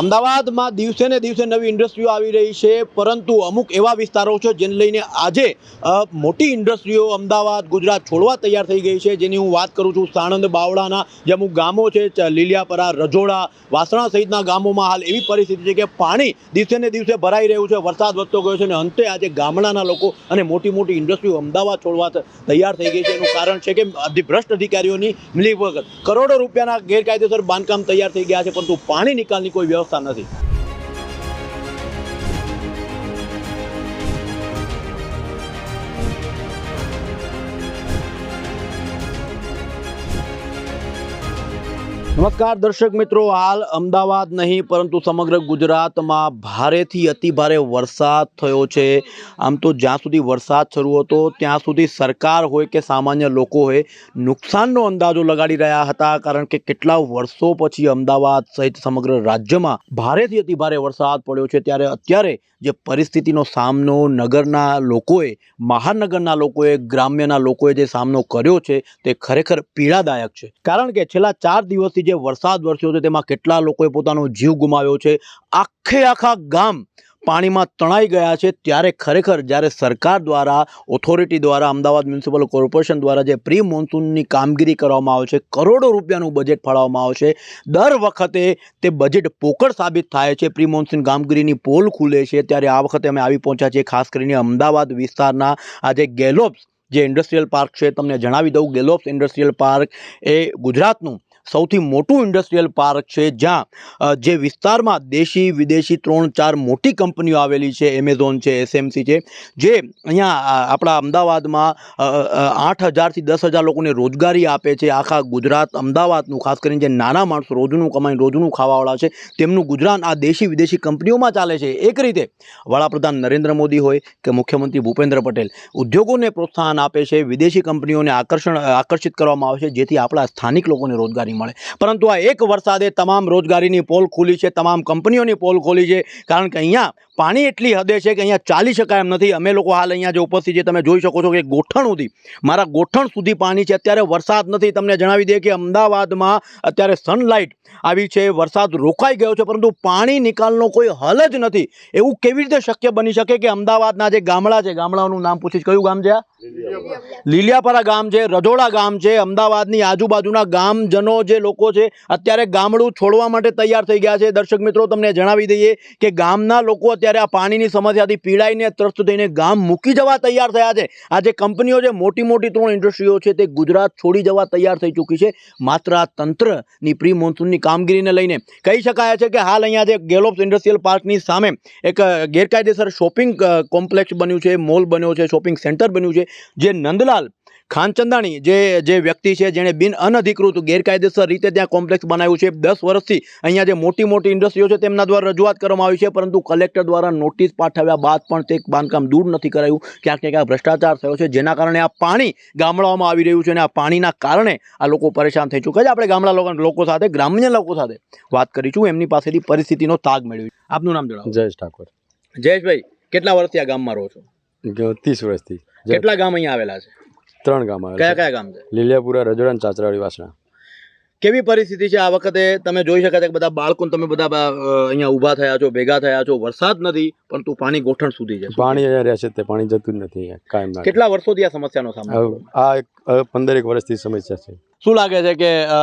અમદાવાદમાં દિવસે ને દિવસે નવી ઇન્ડસ્ટ્રીઓ આવી રહી છે, પરંતુ અમુક એવા વિસ્તારો છે જેને લઈને આજે મોટી ઇન્ડસ્ટ્રીઓ અમદાવાદ, ગુજરાત છોડવા તૈયાર થઈ ગઈ છે. જેની હું વાત કરું છું સાણંદ, બાવળાના જે અમુક ગામો છે લીલિયાપરા, રજોડા, વાસણા સહિતના ગામોમાં હાલ એવી પરિસ્થિતિ છે કે પાણી દિવસે ને દિવસે ભરાઈ રહ્યું છે, વરસાદ વધતો ગયો છે અને અંતે આજે ગામડાના લોકો અને મોટી મોટી ઇન્ડસ્ટ્રીઓ અમદાવાદ છોડવા તૈયાર થઈ ગઈ છે. એનું કારણ છે કે ભ્રષ્ટ અધિકારીઓની મિલીભગત કરોડો રૂપિયાના ગેરકાયદેસર બાંધકામ તૈયાર થઈ ગયા છે, પરંતુ પાણી નિકાલની કોઈ વ્યવસ્થા નથી. નમસ્કાર દર્શક મિત્રો, હાલ અમદાવાદ નહીં, પરંતુ સમગ્ર ગુજરાતમાં ભારેથી અતિ ભારે વરસાદ થયો છે. આમ તો જ્યાં સુધી વરસાદ શરૂ હતો, ત્યાં સુધી સરકાર હોય કે સામાન્ય લોકો હોય, નુકસાનનો અંદાજો લગાડી રહ્યા હતા, કારણ કે કેટલા વર્ષો પછી અમદાવાદ સહિત સમગ્ર રાજ્યમાં ભારેથી અતિભારે વરસાદ પડ્યો છે. ત્યારે અત્યારે જે પરિસ્થિતિનો સામનો નગરના લોકોએ, મહાનગરના લોકોએ, ગ્રામ્યના લોકોએ જે સામનો કર્યો છે, તે ખરેખર પીડાદાયક છે. કારણ કે છેલ્લા ચાર દિવસથી જે વરસાદ વરસ્યો છે તેમાં કેટલા લોકોએ પોતાનો જીવ ગુમાવ્યો છે, આખે આખા ગામ પાણીમાં તણાઈ ગયા છે. ત્યારે ખરેખર જ્યારે સરકાર દ્વારા ઓથોરિટી દ્વારા, અમદાવાદ મ્યુનિસિપલ કોર્પોરેશન દ્વારા જે પ્રી મોન્સૂનની કામગીરી કરવામાં આવે છે, કરોડો રૂપિયાનું બજેટ ફાળવવામાં આવે છે, દર વખતે તે બજેટ પોકળ સાબિત થાય છે. પ્રી મોન્સૂન કામગીરીની પોલ ખુલે છે. ત્યારે આ વખતે અમે આવી પહોંચ્યા છીએ ખાસ કરીને અમદાવાદ વિસ્તારના આ જે ગેલોપ્સ, જે ઇન્ડસ્ટ્રીયલ પાર્ક છે, તમને જણાવી દઉં. ગેલોપ્સ ઇન્ડસ્ટ્રીયલ પાર્ક એ ગુજરાતનું સૌથી મોટું ઇન્ડસ્ટ્રીયલ પાર્ક છે જ્યાં જે વિસ્તારમાં દેશી, વિદેશી ત્રણ ચાર મોટી કંપનીઓ આવેલી છે એમેઝોન છે એસએમસી છે, જે અહીંયા આપણા અમદાવાદમાં આઠ હજારથી દસ હજાર લોકોને રોજગારી આપે છે. આખા ગુજરાત, અમદાવાદનું, ખાસ કરીને જે નાના માણસો રોજનું કમાઈને રોજનું ખાવાવાળા છે, તેમનું ગુજરાન આ દેશી, વિદેશી કંપનીઓમાં ચાલે છે. એક રીતે, વડાપ્રધાન નરેન્દ્ર મોદી હોય કે મુખ્યમંત્રી ભૂપેન્દ્ર પટેલ, ઉદ્યોગોને પ્રોત્સાહન આપે છે, વિદેશી કંપનીઓને આકર્ષણ, આકર્ષિત કરવામાં આવે છે, જેથી આપણા સ્થાનિક લોકોને રોજગારી મળે. પરંતુ આ એક વરસાદે તમામ રોજગારીની પોલ ખોલી છે, તમામ કંપનીઓની પોલ ખોલી છે. કારણ કે અહીંયા પાણી એટલી હદે છે કે અહીંયા ચાલી શકાય એમ નથી. અમે લોકો હાલ અહીંયા જે ઉપસ્થિત છે તમે જોઈ શકો છો કે ગોઠણ સુધી મારા ગોઠણ સુધી પાણી છે. અત્યારે વરસાદ નથી. તમને જણાવી દઈએ કે અમદાવાદમાં અત્યારે સનલાઇટ આવી છે. વરસાદ રોકાઈ ગયો છે પરંતુ પાણી નિકાલનો કોઈ હલ જ નથી. એવું કેવી રીતે શક્ય બની શકે કે અમદાવાદના જે ગામડા છે ગામડાઓનું નામ પૂછીશ. કયું ગામ છે આ? લીલિયાપરા ગામ છે રજોડા ગામ છે. અમદાવાદની આજુબાજુના ગામજનો જે લોકો છે અત્યારે ગામડું છોડવા માટે તૈયાર થઈ ગયા છે. દર્શક મિત્રો તમને જણાવી દઈએ કે ગામના લોકો અત્યારે આ પાણીની સમસ્યાથી પીડાઈને ત્રસ્ત થઈને ગામ મૂકી જવા તૈયાર થયા છે. આ જે કંપનીઓ છે મોટી મોટી ત્રણ ઇન્ડસ્ટ્રીઓ છે તે ગુજરાત છોડી જવા તૈયાર થઈ ચૂકી છે. માત્ર આ તંત્રની પ્રી મોન્સૂનની કામગીરીને લઈને કહી શકાય છે કે હાલ અહીંયા જે ગેલોપ્સ ઇન્ડસ્ટ્રીયલ પાર્કની સામે એક ગેરકાયદેસર શોપિંગ કોમ્પ્લેક્સ બન્યું છે, મોલ બન્યો છે, શોપિંગ સેન્ટર બન્યું છે, જે નંદલાલ ખાનચંદાણી જે જે વ્યક્તિ છે જેણે બિન અનધિકૃત ગેરકાયદેસર રીતે ત્યાં કોમ્પ્લેક્સ બનાવ્યું છે. દસ વર્ષથી અહીંયા જે મોટી મોટી ઇન્ડસ્ટ્રીઓ છે તેમના દ્વારા રજૂઆત કરવામાં આવી છે પરંતુ કલેક્ટર દ્વારા નોટિસ પાઠવ્યા બાદ પણ તે બાંધકામ દૂર નથી કરાયું. ક્યાંક ક્યાંક ભ્રષ્ટાચાર થયો છે જેના કારણે આ પાણી ગામડાઓમાં આવી રહ્યું છે અને આ પાણીના કારણે આ લોકો પરેશાન થઈ ચૂક્યા છે. આપણે ગામડા લોકો લોકો સાથે ગ્રામ્ય લોકો સાથે વાત કરીશું. એમની પાસેથી પરિસ્થિતિનો તાગ મેળવી આપનું નામ જણાવો. જયેશ ઠાકોર. જયેશભાઈ કેટલા વર્ષથી આ ગામમાં રહો છો? ત્રીસ વર્ષથી. કેટલા ગામ અહીંયા આવેલા છે? ત્રણ ગામ કયા કયા ગામ છે? લીલિયાપુરા રજોડા અને ચાચરાવાડી વાસણા કેવી પરિસ્થિતિ છે આ વખતે? તમે જોઈ શકાય છે કે બધા બાળકો તમે બધા અ, અહીંયા ઊભા થયા છો ભેગા થયા છો. વરસાદ નથી પરંતુ પાણી ગોઠણ સુધી છે. પાણી અહીંયા રહે છે તે પાણી જતું જ નથી અહીંયા કાયમ કેટલા વર્ષોથી આ સમસ્યાનો સામનો કરો? આ એક હવે પંદરેક વર્ષથી સમસ્યા છે. શું લાગે છે કે અ,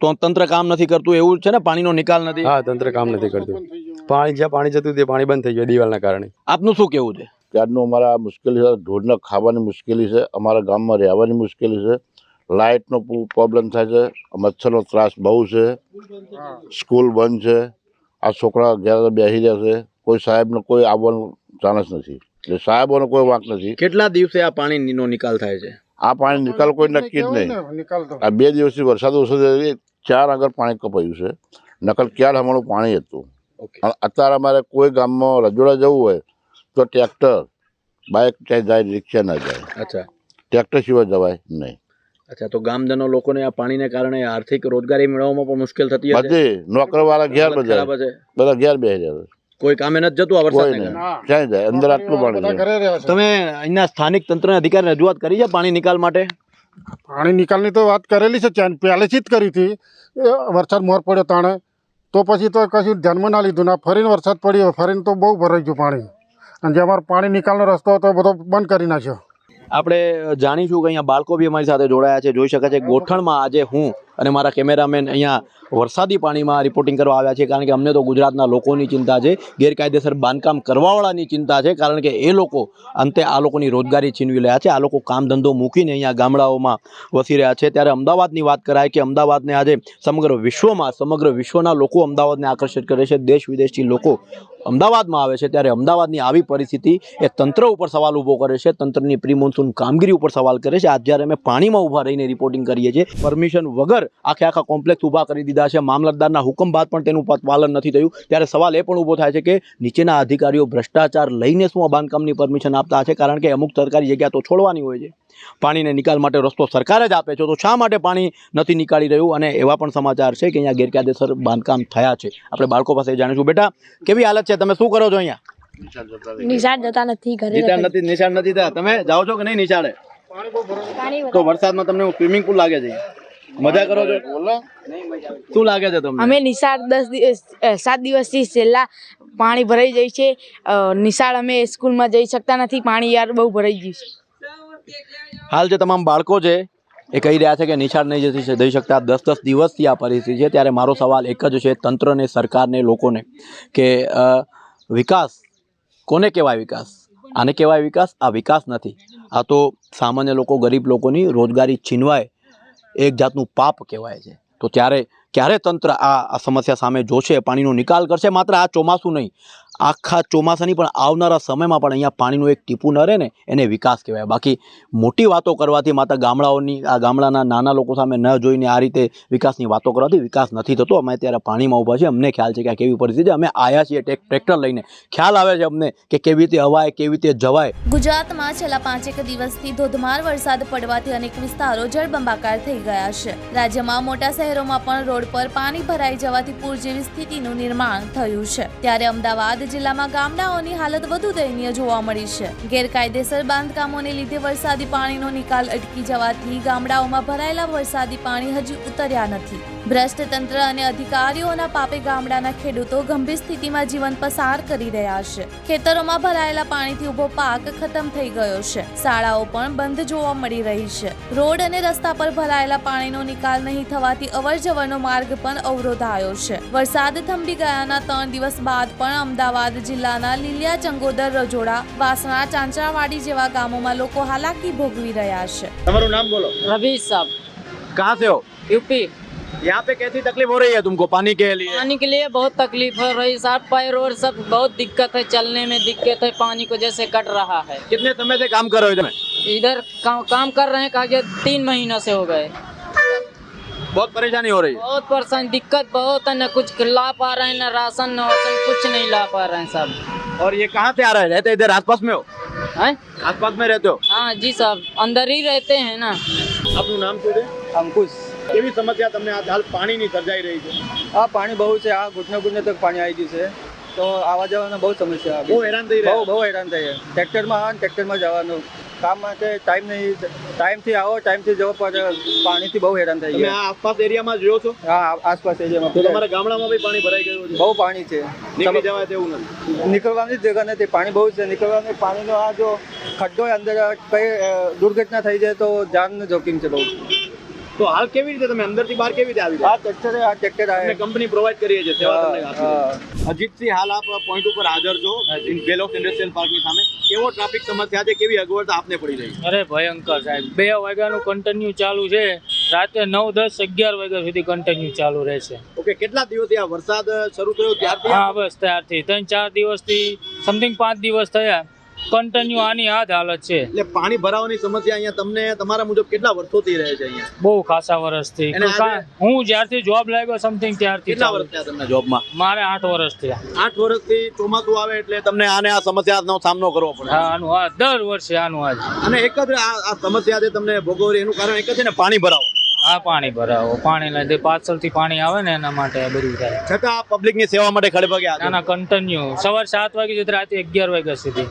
તો- તંત્ર કામ નથી કરતું એવું છે ને? પાણીનો નિકાલ નથી? હા તંત્ર કામ નથી કરતું. પાણી જ્યાં પાણી જતું તે પાણી બંધ થઈ ગયું દિવાલના કારણે. આપનું શું કેવું છે? ત્યારનું અમારા મુશ્કેલી છે ઢોરને ખાવાની મુશ્કેલી છે અમારા ગામમાં રહેવાની મુશ્કેલી છે લાઇટનો પ્રોબ્લેમ થાય છે મચ્છરનો ત્રાસ બહુ છે સ્કૂલ બંધ છે આ છોકરા ઘેર બેસી રહ્યા છે કોઈ સાહેબને કોઈ આવવાનું ચાન્સ નથી. એટલે સાહેબોનો કોઈ વાંક નથી. કેટલા દિવસે આ પાણીનો નિકાલ થાય છે? આ પાણી નિકાલ કોઈ નક્કી જ નહીં. આ બે દિવસથી વરસાદ ઓછો ચાર આગળ પાણી કપાયું છે નકલ ક્યારે હમણાં પાણી હતું. અત્યારે અમારે કોઈ ગામમાં રજોડા જવું હોય તો ટ્રેક્ટર બાઇક જાય રિક્ષા ના જાય. અચ્છા. ટ્રેક્ટર સિવાય જવાય નહીં. અચ્છા તો ગામજનો લોકોને આ પાણીને કારણે આર્થિક રોજગારી મેળવવામાં પણ મુશ્કેલ થતી હશે? બધે નોકર વાળા ઘેર બધા. બધા ઘેર બેસી જાય કોઈ કામે નથી જતું આ વરસાદને ક્યાંય જાય? અંદર આટલું પાણી તમે અહીંના સ્થાનિક તંત્રના અધિકારી રજૂઆત કરી છે પાણી નિકાલ માટે? પાણી નિકાલની તો વાત કરેલી છે ચાન- પહેલેથી જ કરી હતી. એ વરસાદ મોર પડ્યો તાણે. તો પછી તો કશું ધ્યાનમાં ના લીધું ના ફરીને વરસાદ પડ્યો. ફરીને તો બહુ ભરાઈ ગયું પાણી. અને જે અમારો પાણી નિકાલનો રસ્તો હતો બધો બંધ કરી નાખ્યો. આપણે જાણીશું કે અહીંયા બાળકો બી અમારી સાથે જોડાયા છે. જોઈ શકાય છે ગોઠણમાં આજે હું અને મારા કેમેરામેન અહીંયા વરસાદી પાણીમાં રિપોર્ટિંગ કરવા આવ્યા છે. કારણ કે અમને તો ગુજરાતના લોકોની ચિંતા છે, ગેરકાયદેસર બાંધકામ કરવાવાળાની ચિંતા છે. કારણ કે એ લોકો અંતે આ લોકોની રોજગારી છીનવી રહ્યા છે. આ લોકો કામ ધંધો મૂકીને અહીંયા ગામડાઓમાં વસી રહ્યા છે. ત્યારે અમદાવાદની વાત કરાય કે અમદાવાદને આજે સમગ્ર વિશ્વમાં, સમગ્ર વિશ્વના લોકો અમદાવાદને આકર્ષિત કરે છે. દેશ વિદેશથી લોકો અમદાવાદમાં આવે છે ત્યારે અમદાવાદની આવી પરિસ્થિતિ એ તંત્ર ઉપર સવાલ ઊભો કરે છે, તંત્રની પ્રી મોન્સૂન કામગીરી ઉપર સવાલ કરે છે. આજ જ્યારે અમે પાણીમાં ઊભા રહીને રિપોર્ટિંગ કરીએ છીએ પરમિશન વગર આખે આખા કોમ્પ્લેક્સ ઊભા કરી દીધા છે. મામલતદારના હુકમ બાદ પણ તેનું પાલન નથી થયું. ત્યારે સવાલ એ પણ ઊભો થાય છે કે નીચેના અધિકારીઓ ભ્રષ્ટાચાર લઈને શું બાંધકામની પરમિશન આપતા છે કારણ કે અમુક સરકારી જગ્યા તો છોડવાની હોય છે. પાણીને નિકાલ માટે રસ્તો સરકાર જ આપે છે. તો શા માટે પાણી નથી નીકાળી રહ્યું? અને એવા પણ સમાચાર છે કે અહીંયા ગેરકાયદેસર બાંધકામ થયા છે. આપણે બાળકો પાસે જાણીશું. બેટા કેવી હાલત છે? તમે શું કરો છો અહીંયા? નિશાળ જતા નથી ઘરે નિશાળ નથી નિશાળ નથી થયા. તમે જાઓ છો કે નહીં નિશાળે? તો વરસાદમાં તમને સ્વિમિંગ પુલ લાગે છે. મજા કરો છો? શું લાગે છે તમને? અમે નિશાળ દસ દિવસ સાત દિવસથી છેલ્લા પાણી ભરાઈ જાય છે. નિશાળ અમે સ્કૂલમાં જઈ શકતા નથી. પાણી યાર બહુ ભરાઈ ગયું છે. હાલ જે તમામ બાળકો છે, એ કહી રહ્યા છે કે નિશાળ નહીં જતી દઈ શકતા. દસ દસ દિવસથી આ પરિસ્થિતિ છે. ત્યારે મારો સવાલ એક જ છે, તંત્રને, સરકારને, લોકોને, કે વિકાસ કોને કહેવાય વિકાસ? આને કહેવાય વિકાસ? આ વિકાસ નથી. આ તો સામાન્ય લોકો, ગરીબ લોકોની રોજગારી છીનવાય. એક જાતનું પાપ કહેવાય છે. તો ત્યારે, ક્યારે તંત્ર આ સમસ્યા સામે જોશે, પાણીનો નિકાલ કરશે? માત્ર આ ચોમાસું નહીં. આખા ચોમાસાની પણ આવનારા સમયમાં પણ અહીંયા પાણીનું એક ટીપું ન રહે ને, એને વિકાસ કહેવાય. બાકી મોટી વાતો કરવાથી માત્ર ગામડાઓની, આ ગામડાના નાના લોકો સામે ન જોઈને આ રીતે વિકાસની વાતો કરવાથી વિકાસ નથી થતો. અમે ત્યારે પાણીમાં ઊભા છે અમને ખ્યાલ છે કે આ કેવી પરિસ્થિતિ અમે આવ્યા છીએ ટ્રેક્ટર લઈને. ખ્યાલ આવે છે અમને કે કેવી રીતે હવાય, કેવી રીતે જવાય. ગુજરાતમાં છેલ્લા પાંચેક દિવસથી ધોધમાર વરસાદ પડવાથી અનેક વિસ્તારો જળબંબાકાર થઈ ગયા છે. રાજ્યમાં મોટા શહેરોમાં પણ રોડ પર પાણી ભરાઈ જવાથી પૂર જેવી સ્થિતિનું નિર્માણ થયું છે. ત્યારે અમદાવાદ જિલ્લામાં ગામડાઓની હાલત વધુ દયનીય જોવા મળી છે. ગેરકાયદેસર બાંધકામોને લીધે વરસાદી પાણીનો નિકાલ અટકી જવાથી ગામડાઓમાં ભરાયેલા વરસાદી પાણી હજી ઉતર્યા નથી. ભ્રષ્ટતંત્ર અને અધિકારીઓના પાપે ગામડાના ખેડૂતો ગંભીર સ્થિતિમાં જીવન પસાર કરી રહ્યા છે. ખેતરોમાં ભરાયેલા પાણીથી ઊભો પાક ખતમ થઈ ગયો છે. શાળાઓ પણ બંધ જોવા મળી રહી છે. રોડ અને રસ્તા પર ભરાયેલા પાણીનો નિકાલ નહીં થવાથી અવર જવરનો માર્ગ પણ અવરોધાયો છે. વરસાદ થંભી ગયાના ત્રણ દિવસ બાદ પણ અમદાવાદ જિલ્લાના લીલિયા ચંગોદર રજોડા વાસણા ચાંચરાવાડી જેવા ગામોમાં લોકો હાલાકી ભોગવી રહ્યા છે. તમારું નામ બોલો. રવિ સાહેબ ક્યાં થયો? યુપી. यहाँ पे कैसी तकलीफ़ हो रही है तुमको पानी के लिए? पानी के लिए बहुत तकलीफ़ हो रही है साफ़ पैर और सब बहुत दिक्कत है चलने में दिक्कत है पानी को जैसे कट रहा है। कितने समय से काम कर रहे हो इधर? इधर का, काम कर रहे हैं कहा तीन महीनों से हो गए। बहुत परेशानी हो रही है? बहुत परेशानी दिक्कत बहुत है न कुछ ला पा रहे हैं न राशन न वासन कुछ नहीं ला पा रहे हैं सब। और ये कहाँ से आ रहे रहते इधर आसपास में हो? आसपास में रहते हो? हाँ जी साहब अंदर ही रहते हैं ना। अपना नाम क्यों अंकुश। કેવી સમસ્યા તમને આ હાલ પાણીની સર્જાઈ રહી છે? આ પાણી બહુ છે આ ઘૂંટને ઘૂંટને તક પાણી આવી ગયું છે. તો આવવા જવાનો બહુ સમસ્યા બહુ હેરાન થઈ બહુ બહુ હેરાન થઈએ ટ્રેક્ટરમાં આવે ટ્રેક્ટરમાં જવાનું. કામ માટે ટાઈમ નહીં. ટાઈમથી આવો ટાઈમથી જવો પડે. પાણીથી બહુ હેરાન થઈ ગયા. આ આસપાસ એરિયામાં જોયો છો? હા આસપાસ તો એરિયામાં તમારા ગામડામાં બી પાણી ભરાઈ ગયું છે? બહુ પાણી છે. નીકળી જવાય તેવું નથી. નીકળવાની જ જગ્યા નથી. પાણી બહુ છે. નીકળવાની પાણીનો આ જો ખડ્ડો અંદર કઈ દુર્ઘટના થઈ જાય તો જાનનું જોખમ છે બહુ. તો હાલ કેવી રીતે તમે અંદરથી બહાર કેવી રીતે આવી આ ટ્રેક્ટર આ ટ્રેક્ટર અમે આવે કંપની પ્રોવાઈડ કરીએ છીએ સેવા તમને અજીતસિંહ હાલ આપ પોઈન્ટ ઉપર હાજર છો વેલોક્સ ઇન્ડસ્ટ્રીયલ પાર્કની સામે. કેવો ટ્રાફિક સમસ્યા છે કેવી અગવડતા આપને પડી રહી અરે ભયંકર સાહેબ. બે વાગ્યાનું કન્ટિન્યુ ચાલુ છે. રાતે નવ દસ અગિયાર વાગ્યા સુધી કન્ટિન્યુ ચાલુ રહેશે. ઓકે કેટલા દિવસથી આ વરસાદ શરૂ થયો? ત્યારથી? હા બસ ત્યારથી. ત્રણ ચાર દિવસથી સમથિંગ પાંચ દિવસ થયા. કન્ટિન્યુ આની આ જ હાલત છે. એટલે પાણી ભરાવાની સમસ્યા અહીંયા તમને તમારા મુજબ કેટલા વર્ષોથી રહે છે અહીંયા? બહુ ખાસા વર્ષથી. હું જ્યારથી જોબ લાગ્યો સમથિંગ ત્યારથી કેટલા વર્ષ થયા તમને જોબમાં મારે આઠ વર્ષ થયા. આઠ વર્ષથી ચોમાસું આવે એટલે તમને આને આ સમસ્યાનો સામનો કરવો પડે. હા આનું આ દર વર્ષે આનું આજ અને એક જ આ આ સમસ્યા જે તમને ભોગવરી એનું કારણ એક જ છે ને પાણી ભરાવો. આ પાણી ભરાવો. પાણીના પાર્સલથી પાણી આવે ને એના માટે આ બધું થાય. છતાં પબ્લિકની સેવા માટે ખડે પગે ના ના કન્ટિન્યુ સવાર સાત વાગે રાતે અગિયાર વાગ્યા સુધી.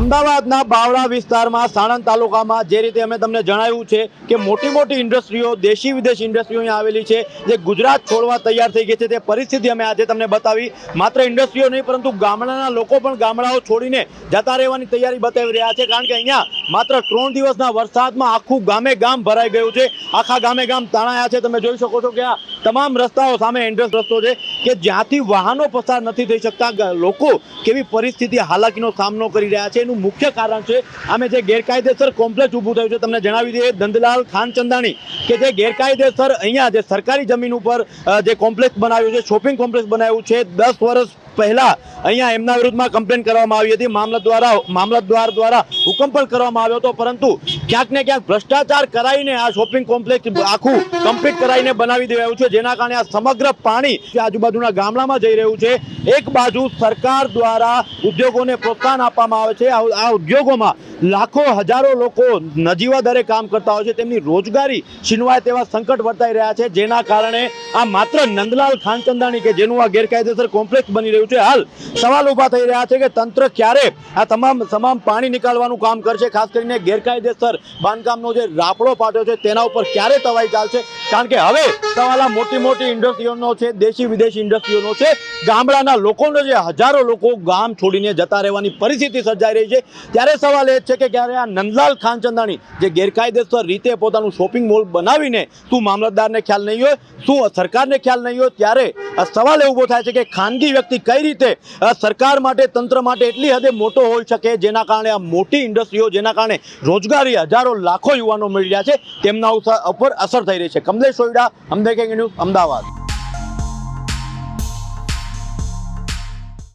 અમદાવાદના બાવળા વિસ્તારમાં સાણંદ તાલુકામાં જે રીતે અમે તમને જણાવ્યું છે કે મોટી મોટી ઇન્ડસ્ટ્રીઓ દેશી વિદેશ ઇન્ડસ્ટ્રીઓ અહીંયા આવેલી છે જે ગુજરાત છોડવા તૈયાર થઈ ગઈ છે તે પરિસ્થિતિ અમે આજે તમને બતાવી. માત્ર ઇન્ડસ્ટ્રીઓ નહીં પરંતુ ગામડાના લોકો પણ ગામડાઓ છોડીને જતા રહેવાની તૈયારી બતાવી રહ્યા છે કારણ કે અહીંયા માત્ર ત્રણ દિવસના વરસાદમાં આખું ગામે ગામ ભરાઈ ગયું છે. આખા ગામે ગામ તણાયા છે. તમે જોઈ શકો છો કે આ તમામ રસ્તાઓ સામે એન્ટ્રન્સ રસ્તો છે કે જ્યાંથી વાહનો પસાર નથી થઈ શકતા. લોકો કેવી પરિસ્થિતિ હાલાકીનો સામનો કરી રહ્યા છે. એનું મુખ્ય કારણ છે અમે જે ગેરકાયદેસર કોમ્પ્લેક્સ ઊભું થયું છે. તમને જણાવી દઈએ ધંધલાલ ખાનચંદાણી કે જે ગેરકાયદેસર અહીંયા જે સરકારી જમીન ઉપર જે કોમ્પ્લેક્સ બનાવ્યું છે શોપિંગ કોમ્પ્લેક્સ બનાવ્યું છે, દસ વર્ષ પહેલા અહીંયા એમના વિરુદ્ધમાં કમ્પ્લેન કરવામાં આવી હતી. મામલત દ્વારા મામલતદાર દ્વારા હુકમ પણ કરવામાં આવ્યો હતો, પરંતુ ક્યાંક ને ક્યાંક ભ્રષ્ટાચાર કરાવીને આ શોપિંગ કોમ્પ્લેક્સ આખું કમ્પ્લીટ કરાવીને બનાવી દેવાયું છે, જેના કારણે આ સમગ્ર પાણી આજુબાજુના ગામડામાં જઈ રહ્યું છે, એક બાજુ સરકાર દ્વારા ઉદ્યોગોને પ્રોત્સાહન આપવામાં આવે છે, આ આ ઉદ્યોગોમાં લાખો, હજારો લોકો નજીવા દરે કામ કરતા હોય છે, તેમની રોજગારી છીનવાય તેવા સંકટ વર્તાઈ રહ્યા છે, જેના કારણે આ માત્ર નંદલાલ ખાનચંદાણી કે જેનું આ ગેરકાયદેસર કોમ્પ્લેક્સ બની રહ્યું છે. હાલ સવાલ ઊભા થઈ રહ્યા છે કે તંત્ર ક્યારે આ તમામ તમામ પાણી નીકાળવાનું કામ કરશે? ખાસ કરીને ગેરકાયદેસર બાંધકામનો જે રાપડો પાટ્યો છે, તેના ઉપર ક્યારે તવાઈ ચાલશે? કારણ કે હવે આ મોટી મોટી ઇન્ડસ્ટ્રીઓનો છે, દેશી વિદેશી ઇન્ડસ્ટ્રીઓનો છે. ગામડાના લોકોનો જે હજારો લોકો ગામ છોડીને જતા રહેવાની પરિસ્થિતિ સર્જાઈ રહી છે. ત્યારે સવાલ એ છે કે ક્યારે આ નંદલાલ ખાનચંદાણી જે ગેરકાયદેસર રીતે પોતાનું શોપિંગ મોલ બનાવીને શું મામલતદારને ખ્યાલ નહીં હોય શું સરકારને ખ્યાલ નહીં હોય, ત્યારે સવાલ એ ઊભો થાય છે કે ખાનગી વ્યક્તિ કઈ રીતે? અ, સરકાર માટે તંત્ર માટે એટલી હદે મોટો હોઈ શકે જેના કારણે આ મોટી ઇન્ડસ્ટ્રીઓ જેના કારણે રોજગારી હજારો લાખો યુવાનો મળી રહ્યા છે તેમના ઉપર અસર થઈ રહી છે. કમલેશ સોયડા અમદાવાદ ન્યૂઝ અમદાવાદ.